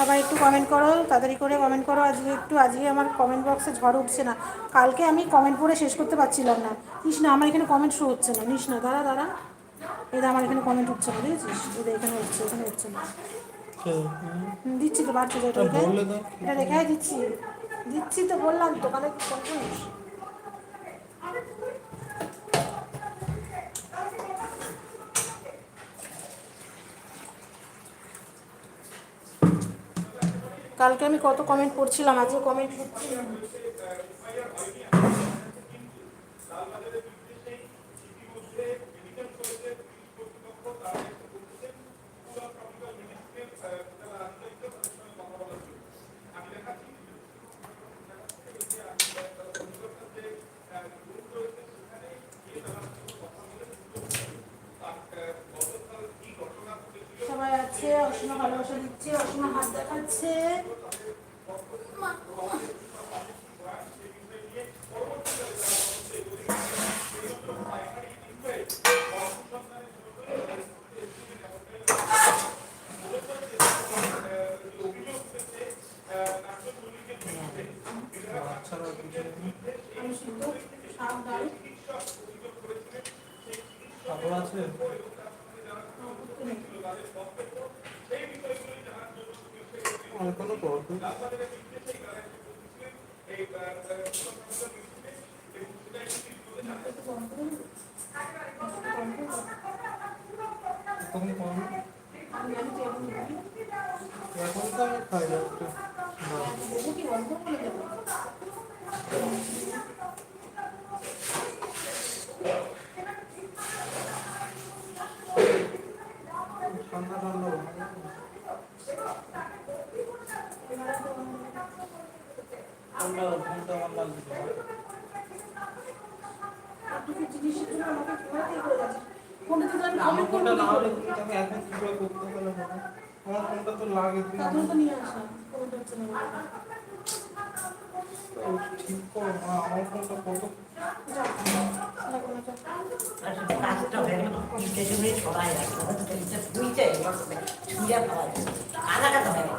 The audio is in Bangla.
সবাই একটু কমেন্ট করো তাড়াতাড়ি করে কমেন্ট করো। আজকে একটু আজকে আমার কমেন্ট বক্সে ঝড় উঠছে না। কালকে আমি কমেন্ট পড়ে শেষ করতে পারছিলাম না। নিস না আমার এখানে কমেন্ট শো হচ্ছে না। নিস না দাঁড়া দাঁড়া। এটা আমার এখানে কমেন্ট উঠছে না দেখেছিস এটা এখানে হচ্ছে এখানে হচ্ছে না। দিচ্ছি তো বাড়ছে। এটা রেখে দিচ্ছি। দিচ্ছি তো বললাম তো কালে কালকে আমি কত কমেন্ট পড়ছিলাম আজকে কমেন্ট পড়ছি সবাই আছে অসীমা ভালোবাসা দিচ্ছে অসীমা হাত দেখাচ্ছে। কিছু আমি শুধু ডাল আছে? কোনো করবে এখন কম আমি জানি তো এখন দেবো। এখন তো আমি খাই না আমার ফোনটা না হলে করে? এখন কি করে করতে পারলে আমার ফোনটা তো লাগে তুমি তো নিয়ে আসা ফোনটা হচ্ছে না। ঠিক করো না আমার ফোনটা কত যাও। লাগো না যাও কাজটা হয়ে গেল ছড়াই ছুঁড়ে ফেলা হয়ে গেল